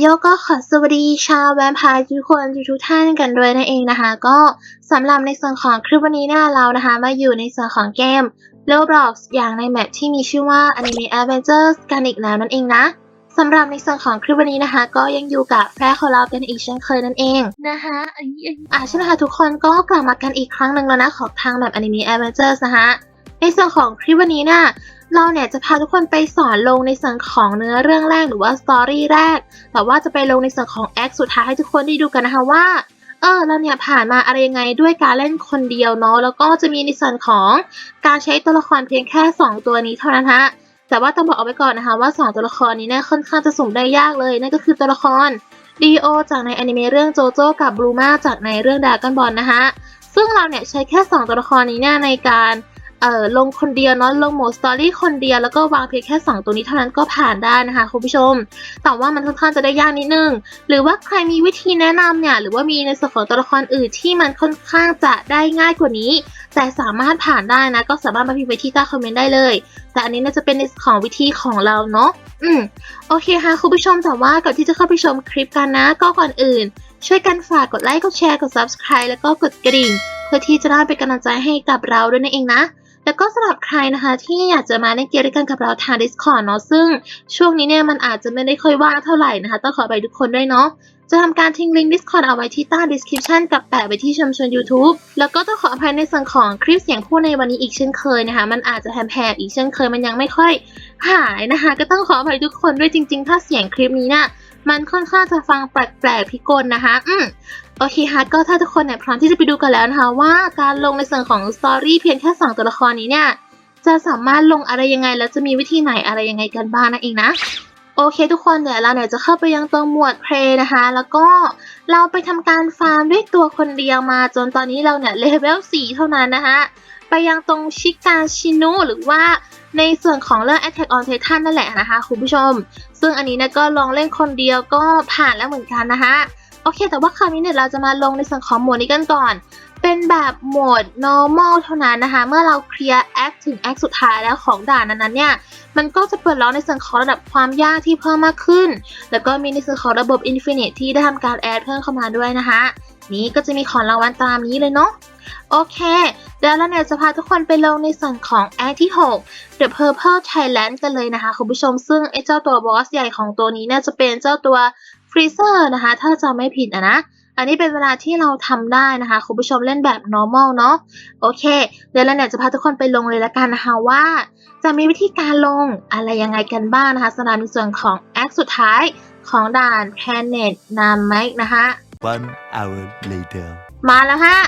โยก็ขอสวัสดีชาวแวมพร์ทุกคนทุกท่านกันด้วยนั่นเองนะคะ ก็สำหรับในส่วนของคลิปวันนี้เนี่ยเรานะคะ มาอยู่ในส่วนของเกม Roblox อย่างในแมปที่มีชื่อว่า Anime Adventures กันอีกแล้วนั่นเองนะสำหรับในส่วนของคลิปวันนี้นะคะ ก็ยังอยู่กับแพรของเรากันอีกเช่นเคยนั่นเองนะคะอันนี้อะใช่ไหมคะทุกคนก็กลับมากันอีกครั้งหนึ่งแล้วนะของทางแบบ Anime Adventures นะคะในส่วนของคลิปวันนี้เนี่ย เราเนี่ยจะพาทุกคนไปสอนลงในส่วนของเนื้อเรื่องแรกหรือว่าสตอรี่แรก แต่ว่าจะไปลงในส่วนของแอคสุดท้ายให้ทุกคนได้ดูกันนะคะว่า เออเราเนี่ยผ่านมาอะไรยังไงด้วยการเล่นคนเดียวเนาะ แล้วก็จะมีในส่วนของการใช้ตัวละครเพียงแค่ 2 ตัวนี้เท่านั้นฮะ แต่ว่าต้องบอกเอาไว้ก่อนนะคะว่า 2 ตัวละครนี้เนี่ยค่อนข้างจะสุ่มได้ยากเลย นั่นก็คือตัวละครดีโอจากในอนิเมะเรื่องโจโจ้กับบลูมาจากในเรื่องดากอนบอลนะคะซึ่งเราเนี่ยใช้แค่ 2 ตัวละครนี้เนี่ยในการ เอ่อลงคนเดียวเนาะลงโหมดสตอรี่คนเดียวแล้วก็วางเพียงแค่ 2 ตัวนี้เท่านั้นก็ผ่านได้นะคะคุณผู้ชม แต่ว่ามันค่อนข้างจะได้ยากนิดนึง หรือว่าใครมีวิธีแนะนำเนี่ยหรือว่ามีในส่วนของตัวละครอื่นที่มันค่อนข้างจะได้ง่ายกว่านี้ แต่สามารถผ่านได้นะ ก็สามารถมาพิมพ์ไว้ที่ใต้คอมเมนต์ได้เลย แต่อันนี้น่าจะเป็นในของวิธีของเราเนาะอืมโอเคค่ะคุณผู้ชมแต่ว่าก่อนที่จะเข้าไปชมคลิปกันนะ ก็ก่อนอื่น ช่วยกันฝากกดไลค์กดแชร์กด subscribe แล้วก็กดกระดิ่งเพื่อที่จะได้เป็นกำลังใจให้กับเราด้วยนั่นเองนะ แล้วก็สำหรับใครนะคะที่อยากจะมาเล่นเกมด้วยกันกับเราทาง Discord เนาะซึ่งช่วงนี้เนี่ยมันอาจจะไม่ได้ค่อยว่างเท่าไหร่นะคะ ต้องขอไปทุกคนด้วยเนาะจะทำการทิ้งลิงก์ Discord เอาไว้ที่ใต้ description กับแปะไว้ที่ชมชวน YouTube แล้วก็ต้องขออภัยในส่วนของคลิปเสียงพูดในวันนี้อีกเช่นเคยนะคะ มันอาจจะแหบๆอีกเช่นเคยมันยังไม่ค่อยหายนะคะ ก็ต้องขออภัยทุกคนด้วยจริง ๆ ถ้าเสียงคลิปนี้น่ะ มันค่อนข้างจะฟังแปลกๆพิกลนะคะ อืมโอเคฮะก็ถ้าทุกคนเนี่ยพร้อมที่จะไปดูกันแล้วนะคะว่าการลงในส่วนของสตอรี่เพียงแค่สองตัวละครนี้เนี่ยจะสามารถลงอะไรยังไงแล้วจะมีวิธีไหนอะไรยังไงกันบ้างนั่นเองนะโอเคทุกคนเดี๋ยวเราเนี่ยจะเข้าไปยังตรงหมวดเพลย์นะคะ แล้วก็เราไปทำการฟาร์มด้วยตัวคนเดียวมาจนตอนนี้เราเนี่ยเลเวล4เท่านั้นนะคะไปยังตรงชิกาชินุหรือว่าในส่วนของเรื่อง Attack on Titan นั่นแหละนะคะคุณผู้ชม ซึ่งอันนี้นี่ยก็ลองเล่นคนเดียวก็ผ่านแล้วเหมือนกันนะคะโอเค แต่ว่าคราวนี้เนี่ยเราจะมาลงในส่วนของโหมดนี้กันก่อน เป็นแบบโหมด normal เท่านั้นนะคะ เมื่อเราเคลียร์แอคถึงแอคสุดท้ายแล้วของด่านนั้นๆเนี่ย มันก็จะเปิดล็อกในส่วนของระดับความยากที่เพิ่มมากขึ้น แล้วก็มีในส่วนของระบบ Infinite ที่ได้ทำการแอดเพิ่มเข้ามาด้วยนะคะ นี้ก็จะมีของรางวัลตามนี้เลยเนาะ โอเคเดี๋ยวเราเนี่ยจะพาทุกคนไปลงในส่วนของแอคที่ 6 The Purple Thailand กันเลยนะคะคุณผู้ชม ซึ่งไอ้เจ้าตัวบอสใหญ่ของตัวนี้เนี่ยจะเป็นเจ้าตัว Freezer นะคะ ถ้าจะไม่ผิดอะนะ อันนี้เป็นเวลาที่เราทำได้นะคะคุณผู้ชมเล่นแบบ normal เนาะ โอเค เดี๋ยวเราเนี่ยจะพาทุกคนไปลงเลยละกันนะคะว่า จะมีวิธีการลงอะไรยังไงกันบ้างนะคะสำหรับในส่วนของแอคสุดท้ายของด่าน Planet Namek นะคะ One hour later. มาแล้วฮะ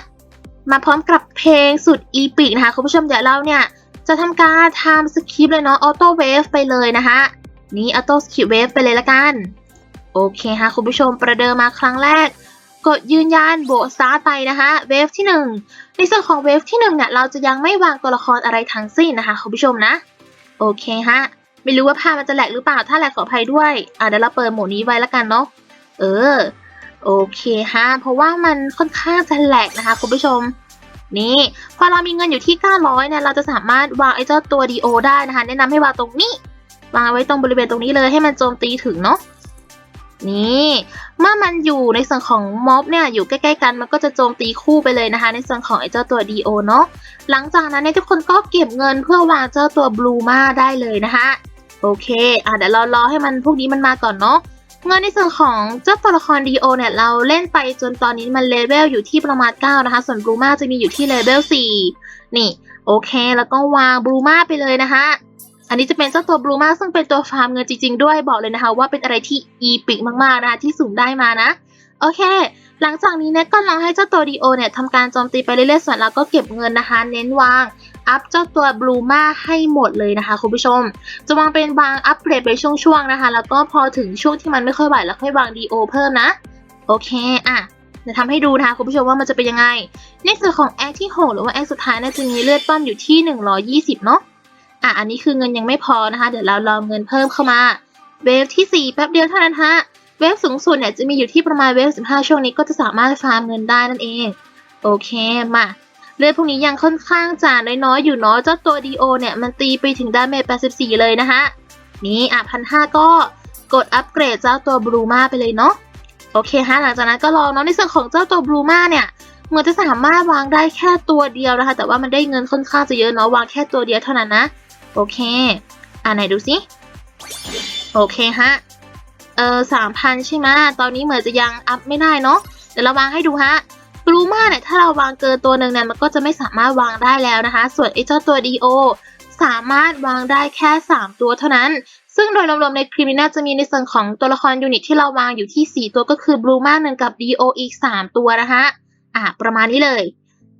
มาพร้อมกับเพลงสุดอีปิกนะคะคุณผู้ชมเดี๋ยวเราเนี่ย จะทำการทำสคริปต์เลยเนาะออโต้เวฟไปเลยนะคะนี่ออโต้สคริปต์เวฟไปเลยละกัน โอเคค่ะคุณผู้ชมประเดิมมาครั้งแรก กดยืนยันโบสตาร์ไปนะคะเวฟที่ 1 ในส่วนของเวฟที่1เนี่ยเราจะยังไม่วางตัวละครอะไรทั้งสิ้นนะคะคุณผู้ชมนะ โอเคฮะไม่รู้ว่าภาพมันจะแหลกหรือเปล่าถ้าแหลกขออภัยด้วยอะเดี๋ยวเราเปิดโหมดนี้ไว้ละกันเนาะเออ โอเคฮะเพราะว่ามันค่อนข้างจะแหลกนะคะคุณผู้ชม นี่ พอเรามีเงินอยู่ที่ 900เนี่ยเราจะสามารถวางไอ้เจ้าตัว DO ได้นะคะ แนะนำให้วางตรงนี้ วางไว้ตรงบริเวณตรงนี้เลยให้มันโจมตีถึงเนาะนี่เมื่อมันอยู่ในส่วนของม็อบเนี่ยอยู่ใกล้ๆกันมันก็จะโจมตีคู่ไปเลยนะคะ ในส่วนของไอ้เจ้าตัว DO เนาะหลังจากนั้นเนี่ยทุกคนก็เก็บเงินเพื่อวางเจ้าตัวบลูมาได้เลยนะคะ โอเค อะเดี๋ยวเรารอให้มันพวกนี้มันมาก่อนเนาะ เงินในส่วนของเจ้าตัวละครดีโอเนี่ยเราเล่นไปจนตอนนี้มันเลเวลอยู่ที่ประมาณ 9 นะคะ ส่วนบลูมาจะมีอยู่ที่เลเวล 4 นี่ โอเค แล้วก็วางบลูมาไปเลยนะคะอันนี้จะเป็นเจ้าตัวบลูมาซึ่งเป็นตัวฟาร์มเงินจริงๆด้วยบอกเลยนะคะว่าเป็นอะไรที่อีปิกมากๆนะคะที่สุ่มได้มานะ โอเค หลังจากนี้เนี่ยก็ลองให้เจ้าตัวดีโอเนี่ยทำการโจมตีไปเรื่อยๆส่วนเราก็เก็บเงินนะคะ เน้นวาง อัพเจ้าตัวบลูมาให้หมดเลยนะคะคุณผู้ชม จะวางเป็นวางอัปเกรดไปช่วงๆนะคะ แล้วก็พอถึงช่วงที่มันไม่ค่อยไหวแล้วค่อยวาง DO เพิ่มนะ โอเคอะจะทำให้ดูนะคะคุณผู้ชมว่ามันจะเป็นยังไง ในส่วนของแอคที่ 6 หรือว่าแอคสุดท้ายน่าจะมีเลือดปั้มอยู่ที่ 120 เนาะอะอันนี้คือเงินยังไม่พอนะคะ เดี๋ยวเราลองเงินเพิ่มเข้ามา เวฟที่ 4 แป๊บเดียวเท่านั้นฮะ เวฟสูงสุดเนี่ยจะมีอยู่ที่ประมาณเวฟ 15 ช่วงนี้ก็จะสามารถฟาร์มเงินได้นั่นเอง โอเคมา เลือดพวกนี้ยังค่อนข้างจะน้อยๆ อยู่เนาะเจ้าตัว DO เนี่ยมันตีไปถึงดาเมจ84 เลยนะคะนี่อะพันห้าก็กดอัปเกรดเจ้าตัวบลูมาไปเลยเนาะโอเคฮะหลังจากนั้นก็ลองเนาะในส่วนของเจ้าตัวบลูมาเนี่ยเหมือนจะสามารถวางได้แค่ตัวเดียวนะคะ แต่ว่ามันได้เงินค่อนข้างจะเยอะเนาะวางแค่ตัวเดียวเท่านั้นนะ โอเค อ่าไหนดูสิโอเคฮะเออสามพันใช่ไหมตอนนี้เหมือนจะยังอัพไม่ได้เนาะเดี๋ยวเราวางให้ดูฮะ ลูมาเนี่ยถ้าเราวางเกินตัวหนึ่งเนี่ยมันก็จะไม่สามารถวางได้แล้วนะคะ ส่วนไอ้เจ้าตัว DO สามารถวางได้แค่ 3 ตัวเท่านั้น ซึ่งโดยรวมๆในคลิปนี้น่าจะมีในส่วนของตัวละครยูนิตที่เราวางอยู่ที่ 4 ตัวก็คือบลูมาหนึ่งกับ DO อีก 3 ตัวนะคะอะประมาณนี้เลย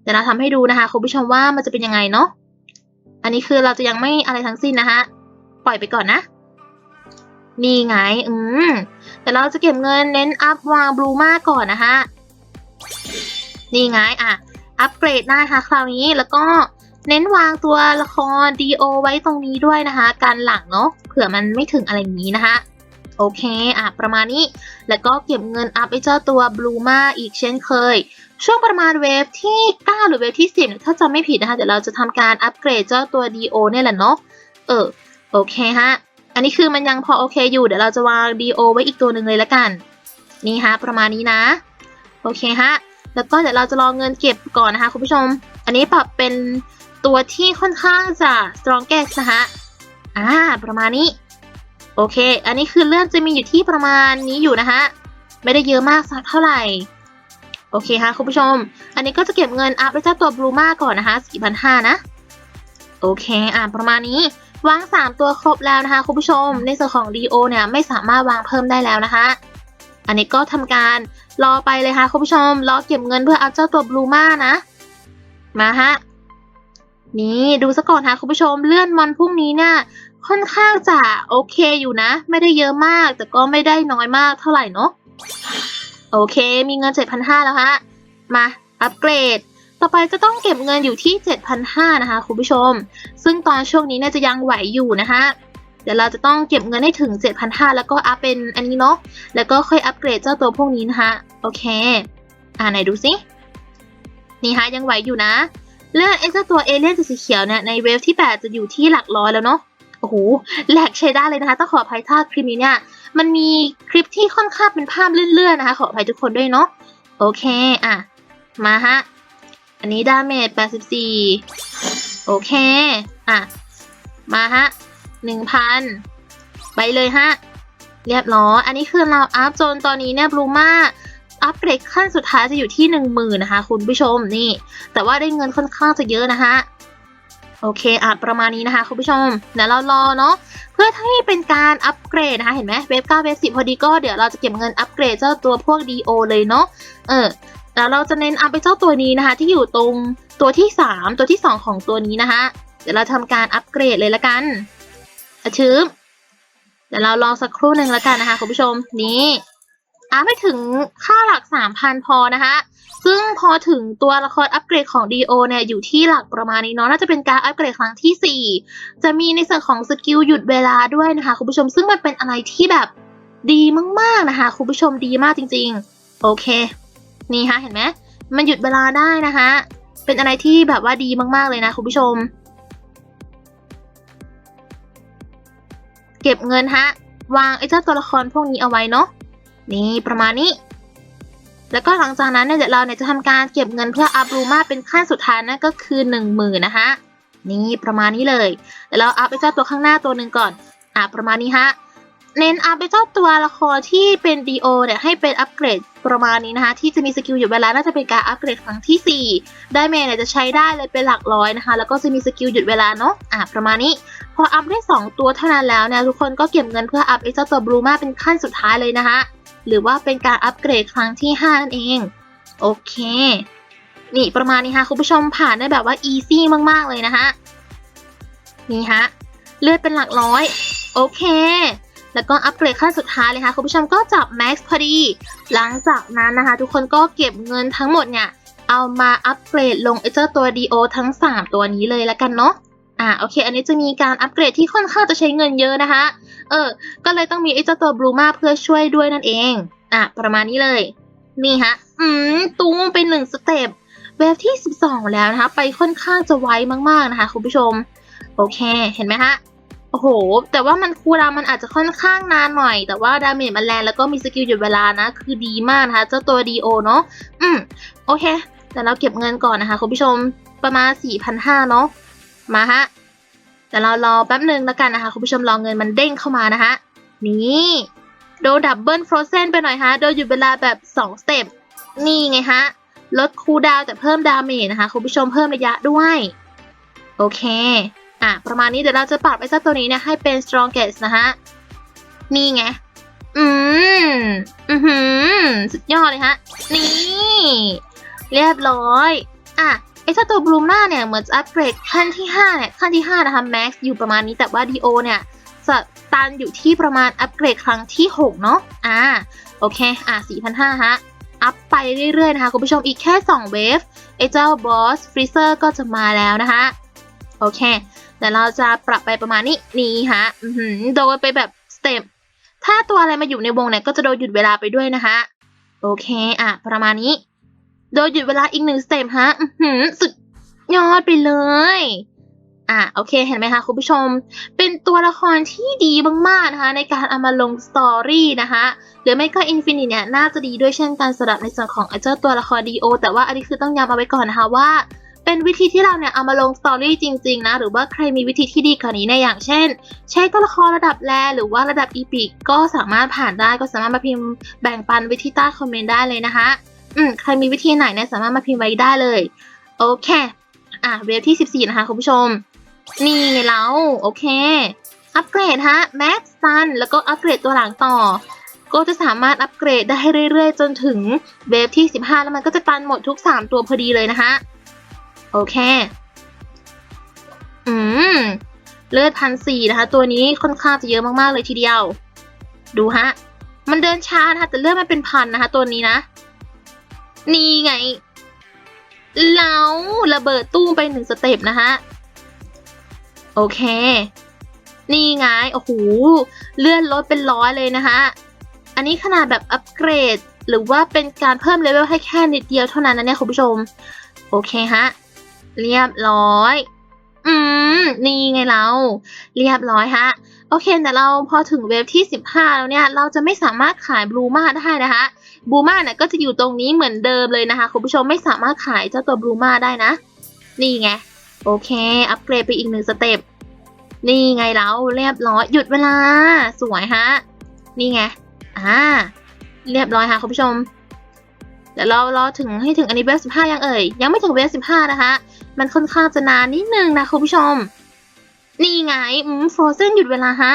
เดี๋ยวเราทำให้ดูนะคะคุณผู้ชมว่ามันจะเป็นยังไงเนาะอันนี้คือเราจะยังไม่อะไรทั้งสิ้นนะคะปล่อยไปก่อนนะนี่ไง อืม แต่เราจะเก็บเงินเน้นอัพวางบลูมาก่อนนะคะ นี่ไงอะ อัปเกรดได้ค่ะคราวนี้แล้วก็เน้นวางตัวละคร DO ไว้ตรงนี้ด้วยนะคะ การหลังเนาะเผื่อมันไม่ถึงอะไรนี้นะคะ โอเค อะ ประมาณนี้ แล้วก็เก็บเงินอัพไอเจ้าตัวบลูมาอีกเช่นเคย ช่วงประมาณเวฟที่ 9 หรือเวฟที่ 10 ถ้าจำไม่ผิดนะคะ เดี๋ยวเราจะทำการอัปเกรดเจ้าตัว DO เนี่ยแหละเนาะเออ โอเคฮะ อันนี้คือมันยังพอโอเคอยู่ เดี๋ยวเราจะวาง DO ไว้อีกตัวหนึ่งเลยละกัน นี่ฮะ ประมาณนี้นะ โอเคฮะ แล้วก็เดี๋ยวเราจะรอเงินเก็บก่อนนะคะคุณผู้ชม อันนี้ปรับเป็นตัวที่ค่อนข้างจะ strongest นะคะอ่าประมาณนี้ โอเค อันนี้คือเลื่อนจะมีอยู่ที่ประมาณนี้อยู่นะคะไม่ได้เยอะมากสักเท่าไหร่โอเคค่ะคุณผู้ชม อันนี้ก็จะเก็บเงินอัพด้วยเจ้าตัวบลูมาก่อนนะคะ4,500นะ โอเค อ่าประมาณนี้ วาง 3 ตัวครบแล้วนะคะคุณผู้ชม ในส่วนของ DO เนี่ยไม่สามารถวางเพิ่มได้แล้วนะคะ อันนี้ก็ทำการ รอไปเลยค่ะคุณผู้ชม รอเก็บเงินเพื่อเอาเจ้าตัวบลูมานะ มาฮะ นี่ดูซะก่อนค่ะคุณผู้ชม เลื่อนมอนพรุ่งนี้เนี่ยค่อนข้างจะโอเคอยู่นะ ไม่ได้เยอะมาก แต่ก็ไม่ได้น้อยมากเท่าไหร่เนาะ โอเค มีเงิน 7,500 แล้วฮะ มาอัปเกรดต่อไปจะต้องเก็บเงินอยู่ที่ 7,500 นะคะ คุณผู้ชม ซึ่งตอนช่วงนี้เนี่ยจะยังไหวอยู่นะคะ ดี๋ยวเราจะต้องเก็บเงินให้ถึง 7,500 แล้วก็อัพเป็นอันนี้เนาะ แล้วก็ค่อยอัปเกรดเจ้าตัวพวกนี้นะคะโอเค อ่าไหนดูสินี่ฮะยังไหวอยู่นะ เลือดไอ้เจ้าตัวเอเลี่ยนสีเขียวเนี่ยในเวฟที่ 8 จะอยู่ที่หลักร้อยแล้วเนาะโอ้โหแหลกใช้ได้เลยนะคะต้องขออภัยถ้าคลิปนี้เนี่ยมันมีคลิปที่ค่อนข้างเป็นภาพเลื่อนๆนะคะ ขออภัยทุกคนด้วยเนาะโอเคอะมาฮะอันนี้ดาเมจ84 โอเค อะ มาฮะ 1,000ไปเลยฮะ เรียบร้อยอันนี้คือเราอัพจนตอนนี้เนี่ยบลูมาอัปเกรดขั้นสุดท้ายจะอยู่ที่ 10,000นะคะ คุณผู้ชมนี่ แต่ว่าได้เงินค่อนข้างจะเยอะนะคะโอเคอะประมาณนี้นะคะคุณผู้ชมเดี๋ยวเรารอเนาะเพื่อให้เป็นการอัปเกรดนะคะเห็นไหมเวฟ9เวฟ10 พอดีก็เดี๋ยวเราจะเก็บเงินอัปเกรดเจ้าตัวพวก DO เลยเนาะเออแล้วเราจะเน้นอัพไปเจ้าตัวนี้นะคะ ที่อยู่ตรงตัวที่ 3 ตัวที่ 2 ของตัวนี้นะคะ เดี๋ยวเราทำการอัปเกรดเลยละกัน อะชืบเดี๋ยวเรารองสักครู่หนึ่งและกันนะคะคุณผู้ชมนี่อัพไปถึงค่าหลัก3,000พอนะคะ ซึ่งพอถึงตัวละครอัปเกรดของ DO เนี่ยอยู่ที่หลักประมาณนี้เนาะน่าจะเป็นการอัปเกรดครั้งที่ 4 จะมีในส่วนของสกิลหยุดเวลาด้วยนะคะคุณผู้ชมซึ่งมันเป็นอะไรที่แบบดีมากๆนะคะคุณผู้ชมดีมากจริง ๆ โอเค นี่ฮะเห็นไหมมันหยุดเวลาได้นะคะ เป็นอะไรที่แบบว่าดีมากๆเลยนะคุณผู้ชม เก็บเงินฮะ วางไอ้เจ้าตัวละครพวกนี้เอาไว้เนาะนี่ประมาณนี้ แล้วก็หลังจากนั้นเนี่ยเดี๋ยวเราเนี่ยจะทำการเก็บเงินเพื่ออัพรูมาเป็นขั้นสุดท้ายนั่นก็คือ1 0,000นะคะนี่ประมาณนี้เลยเดี๋ยวเราอัพไปเจ้าตัวข้างหน้าตัวหนึ่งก่อนอะประมาณนี้ฮะเน้นอัพไปเจ้าตัวละครที่เป็นดีโอเนี่ยให้เป็นอัปเกรด ประมาณนี้นะคะที่จะมีสกิลหยุดเวลาน่าจะเป็นการอัปเกรดครั้งที่ 4 ได้เมย์เนี่ยจะใช้ได้เลยเป็นหลักร้อยนะคะ แล้วก็จะมีสกิลหยุดเวลาเนาะอะประมาณนี้ พออัพได้ 2 ตัวเท่านั้นแล้วเนี่ยทุกคนก็เก็บเงินเพื่ออัพไอ้เจ้าตัวบลูมาเป็นขั้นสุดท้ายเลยนะคะ หรือว่าเป็นการอัปเกรดครั้งที่5นั่นเองโอเค นี่ประมาณนี้ค่ะคุณผู้ชมผ่านได้แบบว่าอีซี่มากๆเลยนะคะนี่ฮะเลือดเป็นหลักร้อย โอเค แล้วก็อัปเกรดขั้นสุดท้ายเลยค่ะคุณผู้ชมก็จับแม็กซ์พอดี หลังจากนั้นนะคะ ทุกคนก็เก็บเงินทั้งหมดเนี่ยเอามาอัปเกรดลงไอเจ้าตัว DO ทั้ง 3 ตัวนี้เลยแล้วกันเนาะอ่าโอเค อันนี้จะมีการอัปเกรดที่ค่อนข้างจะใช้เงินเยอะนะคะ เออ ก็เลยต้องมีไอ้เจ้าตัวบลูมาเพื่อช่วยด้วยนั่นเอง อะประมาณนี้เลย นี่ฮะ อืมตุ้งไปหนึ่งสเต็ปเวฟที่ 12 แล้วนะคะ ไปค่อนข้างจะไวมากๆนะคะ คุณผู้ชม โอเค เห็นไหมฮะ โอ้โห แต่ว่ามันคูลดาวมันอาจจะค่อนข้างนานหน่อย แต่ว่าดาเมจมันแรงแล้วก็มีสกิลหยุดเวลานะ คือดีมากนะคะ เจ้าตัวดีโอเนาะ อืม โอเค แต่เราเก็บเงินก่อนนะคะ คุณผู้ชม ประมาณ 4,500 เนาะ มาฮะ แต่เรารอแป๊บหนึ่งแล้วกันนะคะ คุณผู้ชมรอเงินมันเด้งเข้ามานะคะ นี่ โดนดับเบิลฟรอเซนไปหน่อยฮะ โดนหยุดเวลาแบบ 2 สเต็ป นี่ไงฮะ ลดคูลดาวแต่เพิ่มดาเมจนะคะ คุณผู้ชมเพิ่มระยะด้วย โอเค อะประมาณนี้เดี๋ยวเราจะปรับไอ้เจ้าตัวนี้เนี่ยให้เป็น strongest นะฮะ นี่ไง อืม อือหือ สุดยอดเลยฮะ นี่ เรียบร้อย อะไอ้เจ้าตัวบลูม่าเนี่ยเหมือนจะอัปเกรดขั้นที่5เนี่ยขั้นที่5นะคะ max อยู่ประมาณนี้แต่ว่า do เนี่ยสตันอยู่ที่ประมาณอัปเกรดครั้งที่ 6 เนาะอ่า โอเค อะ4,500ฮะ อัพไปเรื่อยๆนะคะ คุณผู้ชมอีกแค่ 2 เวฟไอ้เจ้าบอสฟรีเซอร์ก็จะมาแล้วนะคะ โอเค เดี๋ยวเราจะปรับไปประมาณนี้นี่ฮะโดนไปแบบสเต็ปถ้าตัวอะไรมาอยู่ในวงเนี่ยก็จะโดนหยุดเวลาไปด้วยนะคะโอเคอะประมาณนี้ โดนหยุดเวลาอีกหนึ่งสเต็ปฮะอือหือสุดยอดไปเลยอะโอเคเห็นไหมคะคุณผู้ชม เป็นตัวละครที่ดีมากๆนะคะ ในการเอามาลงสตอรี่นะคะหรือไม่ก็อินฟินิตเนี่ยน่าจะดีด้วยเช่นกันสำหรับในส่วนของไอเจ้าตัวละครดีโอแต่ว่าอันนี้คือต้องย้ำเอาไว้ก่อนนะคะว่า เป็นวิธีที่เราเนี่ยเอามาลงสตอรี่จริง ๆ นะ หรือว่าใครมีวิธีที่ดีกว่านี้ในยอย่างเช่น ใช้ตัวละครระดับแรหรือว่าระดับอีพิกก็สามารถผ่านได้ก็สามารถมาพิมพ์แบ่งปันวิธีใต้คอมเมนต์ได้เลยนะคะ อืมใครมีวิธีไหนเนี่ยสามารถมาพิมพ์ไว้ได้เลย โอเค อะเวฟที่ 14 นะคะคุณผู้ชม นี่เราโอเค อัปเกรดฮะแม็กซ์ซันแล้วก็อัปเกรดตัวหลังต่อก็จะสามารถอัปเกรดได้เรื่อยๆ จนถึงเวฟที่ 15 แล้วมันก็จะตันหมดทุก 3 ตัวพอดีเลยนะคะ โอเค อืม เลือดพันสี่นะคะ ตัวนี้ค่อนข้างจะเยอะมากๆเลยทีเดียว ดูฮะ มันเดินช้านะคะแต่เลือดมันเป็นพันนะคะ ตัวนี้นะ นี่ไง แล้วระเบิดตู้ไปหนึ่งสเต็ปนะคะโอเค นี่ไง โอ้โห เลื่อนลดเป็นร้อยเลยนะคะ อันนี้ขนาดแบบอัปเกรด หรือว่าเป็นการเพิ่มเลเวลให้แค่นิดเดียวเท่านั้นนะเนี่ยคุณผู้ชม โอเคฮะ เรียบร้อย อืม นี่ไงเรา เรียบร้อยฮะ โอเค แต่เราพอถึงเวฟที่ 15 แล้วเนี่ย เราจะไม่สามารถขายบลูมาได้นะคะบลูมาเนี่ยก็จะอยู่ตรงนี้เหมือนเดิมเลยนะคะ คุณผู้ชมไม่สามารถขายเจ้าตัวบลูมาได้นะ นี่ไง โอเค อัปเกรดไปอีกหนึ่งสเต็ป นี่ไงเราเรียบร้อย หยุดเวลา สวยฮะ นี่ไง อ่า เรียบร้อยค่ะคุณผู้ชมเดี๋ยวเรารอถึงให้ถึงอันนี้เวฟ15ยังเอ่ย ยังไม่ถึงเวฟ15นะคะ มันค่อนข้างจะนานนิดนึงนะคุณผู้ชม นี่ไงอืมฟรอเซนหยุดเวลาฮะ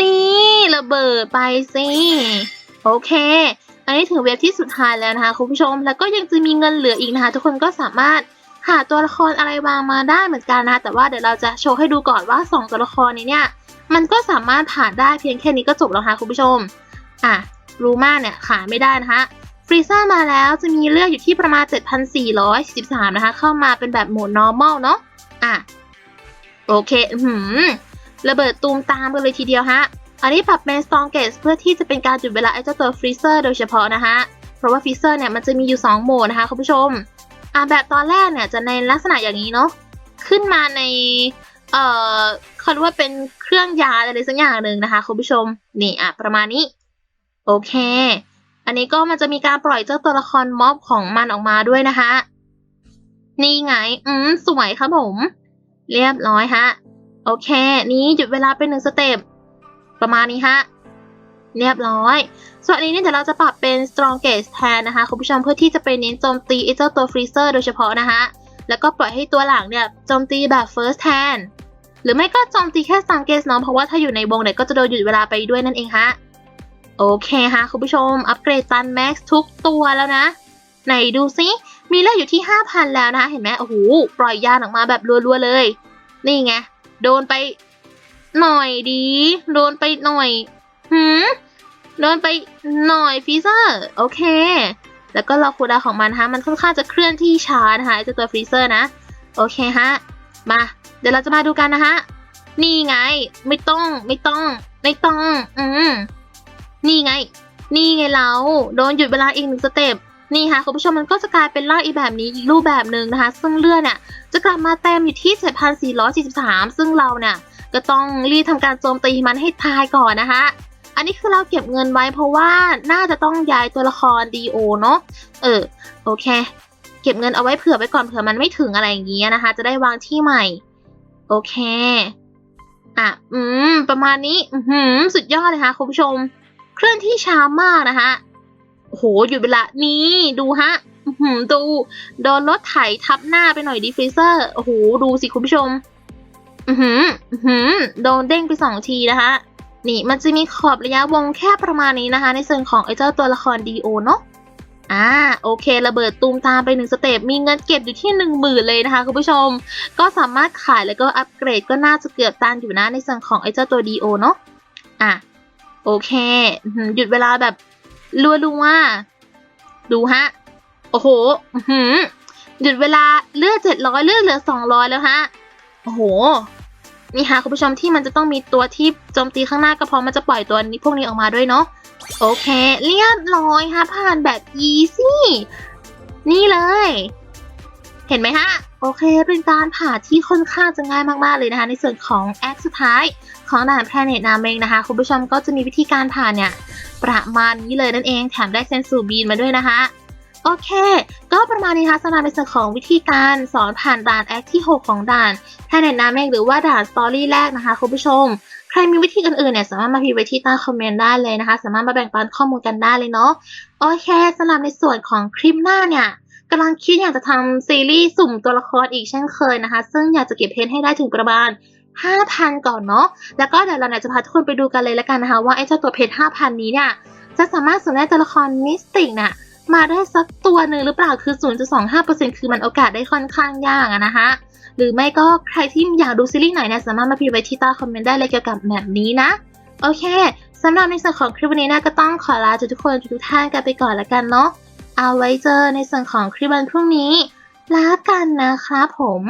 นี่ระเบิดไปสิ โอเค อันนี้ถึงเวฟที่สุดท้ายแล้วนะคะคุณผู้ชม แล้วก็ยังจะมีเงินเหลืออีกนะคะ ทุกคนก็สามารถหาตัวละครอะไรวางมาได้เหมือนกันนะ แต่ว่าเดี๋ยวเราจะโชว์ให้ดูก่อนว่า 2 ตัวละครนี้เนี่ย มันก็สามารถผ่านได้เพียงแค่นี้ก็จบแล้วค่ะคุณผู้ชม อะ รูมาเนี่ยขายไม่ได้นะคะ ฟรีเซ่ามาแล้วจะมีเลือดอยู่ที่ประมาณ 7,443 นะคะ เข้ามาเป็นแบบโหมด normal เนาะอะ โอเค อือหือระเบิดตูมตามกันเลยทีเดียวฮะ อันนี้ปรับเป็น strongest เพื่อที่จะเป็นการจุดเวลาไอ้เจ้าตัวฟรีเซอร์โดยเฉพาะนะคะ เพราะว่าฟรีเซอร์เนี่ยมันจะมีอยู่ 2 โหมดนะคะคุณผู้ชม อะแบบตอนแรกเนี่ยจะในลักษณะอย่างนี้เนาะ ขึ้นมาใน เอ่อเขาเรียกว่าเป็นเครื่องยาอะไรสักอย่างหนึ่งนะคะคุณผู้ชม นี่อะประมาณนี้ โอเค อันนี้ก็มันจะมีการปล่อยเจ้าตัวละครม็อบของมันออกมาด้วยนะคะ นี่ไง อืม สวยครับผม เรียบร้อยฮะ โอเค นี้หยุดเวลาเป็นหนึ่งสเต็ป ประมาณนี้ฮะ เรียบร้อย ส่วนอันนี้เนี่ยเดี๋ยวเราจะปรับเป็น strongest แทนนะคะ คุณผู้ชมเพื่อที่จะไปเน้นโจมตีไอ้เจ้าตัว freezer โดยเฉพาะนะคะ แล้วก็ปล่อยให้ตัวหลังเนี่ยโจมตีแบบ first แทน หรือไม่ก็โจมตีแค่ strongest เนาะ เพราะว่าถ้าอยู่ในวงเนี่ยก็จะโดนหยุดเวลาไปด้วยนั่นเองฮะ โอเคค่ะคุณผู้ชม อัปเกรดตันแม็กซ์ทุกตัวแล้วนะ ไหนดูซิ มีเลือดอยู่ที่ 5,000 แล้วนะคะ เห็นไหมโอ้โห ปล่อยยานออกมาแบบรัวๆเลย นี่ไง โดนไปหน่อยดี โดนไปหน่อยหืมโดนไปหน่อยฟีเซอร์ โอเค แล้วก็รอคูดาของมันนะมันค่อนข้างจะเคลื่อนที่ช้านะคะไอ้เจ้าตัวฟรีเซอร์นะ โอเคฮะ มา เดี๋ยวเราจะมาดูกันนะคะนี่ไง ไม่ต้อง ไม่ต้อง ไม่ต้อง อืม นี่ไง นี่ไงเราโดนหยุดเวลาอีกหนึ่งสเต็ปนี่ค่ะคุณผู้ชมมันก็จะกลายเป็นร่างอีแบบนี้อีกรูปแบบหนึ่งนะคะ ซึ่งเลือดเนี่ยจะกลับมาเต็มอยู่ที่ 7,443 ซึ่งเราเนี่ยก็ต้องรีบทำการโจมตีมันให้ตายก่อนนะคะอันนี้คือเราเก็บเงินไว้เพราะว่าน่าจะต้องย้ายตัวละครดีโอเนาะเออโอเค เก็บเงินเอาไว้เผื่อไว้ก่อนเผื่อมันไม่ถึงอะไรอย่างเงี้ยนะคะ จะได้วางที่ใหม่ โอเคอะอืมประมาณนี้อือหือสุดยอดเลยค่ะคุณผู้ชม เคลื่อนที่ช้ามากนะคะโหหยุดเวลานี่ดูฮะดูโดนรถไถทับหน้าไปหน่อยดิฟรีเซอร์โอ้โหดูสิคุณผู้ชมอือหืออือหือโดนเด้งไปสองทีนะคะนี่มันจะมีขอบระยะวงแค่ประมาณนี้นะคะ ในส่วนของไอ้เจ้าตัวละครดีโอเนาะอ่าโอเค ระเบิดตูมตามไปหนึ่งสเต็ปมีเงินเก็บอยู่ที่หนึ่งหมื่นเลยนะคะคุณผู้ชม ก็สามารถขายแล้วก็อัปเกรดก็น่าจะเกือบตันอยู่นะในส่วนของไอ้เจ้าตัวดีโอเนาะอะ โอเคหยุดเวลาแบบรัวดูว่าดูฮะ โอ้โหหยุดเวลาเลือดเจ็ดร้อยเลือดเหลือสองร้อยแล้วฮะ โอ้โห นี่ค่ะคุณผู้ชมที่มันจะต้องมีตัวที่โจมตีข้างหน้าก็เพราะมันจะปล่อยตัวนี้พวกนี้ออกมาด้วยเนาะ โอเค เรียบร้อยค่ะผ่านแบบ easy นี่เลย เห็นไหมฮะ โอเค เป็นการผ่านที่ค่อนข้างจะง่ายมากๆเลยนะคะ ในส่วนของแอคสุดท้ายของด่าน Planet นาเมงนะคะ คุณผู้ชมก็จะมีวิธีการผ่านเนี่ยประมาณนี้เลยนั่นเอง แถมได้เซนสูบีนมาด้วยนะคะโอเค ก็ประมาณนี้นะคะสำหรับในส่วนของวิธีการสอนผ่านด่านแอคที่ 6 ของด่าน Planet นาเมงหรือว่าด่านสตอรี่แรกนะคะคุณผู้ชม ใครมีวิธีอื่นๆเนี่ยสามารถมาพิมพ์ไว้ที่ใต้คอมเมนต์ได้เลยนะคะ สามารถมาแบ่งปันข้อมูลกันได้เลยเนาะ โอเคสำหรับในส่วนของคลิปหน้าเนี่ย กำลังคิดอยากจะทำซีรีส์สุ่มตัวละครอีกเช่นเคยนะคะ ซึ่งอยากจะเก็บเพชรให้ได้ถึงประมาณ 5,000 ก่อนเนาะ แล้วก็เดี๋ยวเราเนี่ยจะพาทุกคนไปดูกันเลยละกันนะคะ ว่าไอ้เจ้าตัวเพชร5,000 นี้เนี่ยจะสามารถสุ่มได้ตัวละครมิสติกน่ะมาได้สักตัวหนึ่งหรือเปล่าคือ 0.25%คือมันโอกาสได้ค่อนข้างยากอะนะคะหรือไม่ก็ใครที่อยากดูซีรีส์ไหนเนี่ยสามารถมาพิมพ์ไว้ที่ใต้คอมเมนต์ได้เลยเกี่ยวกับแบบนี้นะ โอเคสำหรับในส่วนของคลิปวันนี้นะก็ต้องขอลาทุกคนทุกท่านกันไปก่อนละกันเนาะ เอาไว้เจอในส่วนของคลิปวันพรุ่งนี้ลากันนะครับผม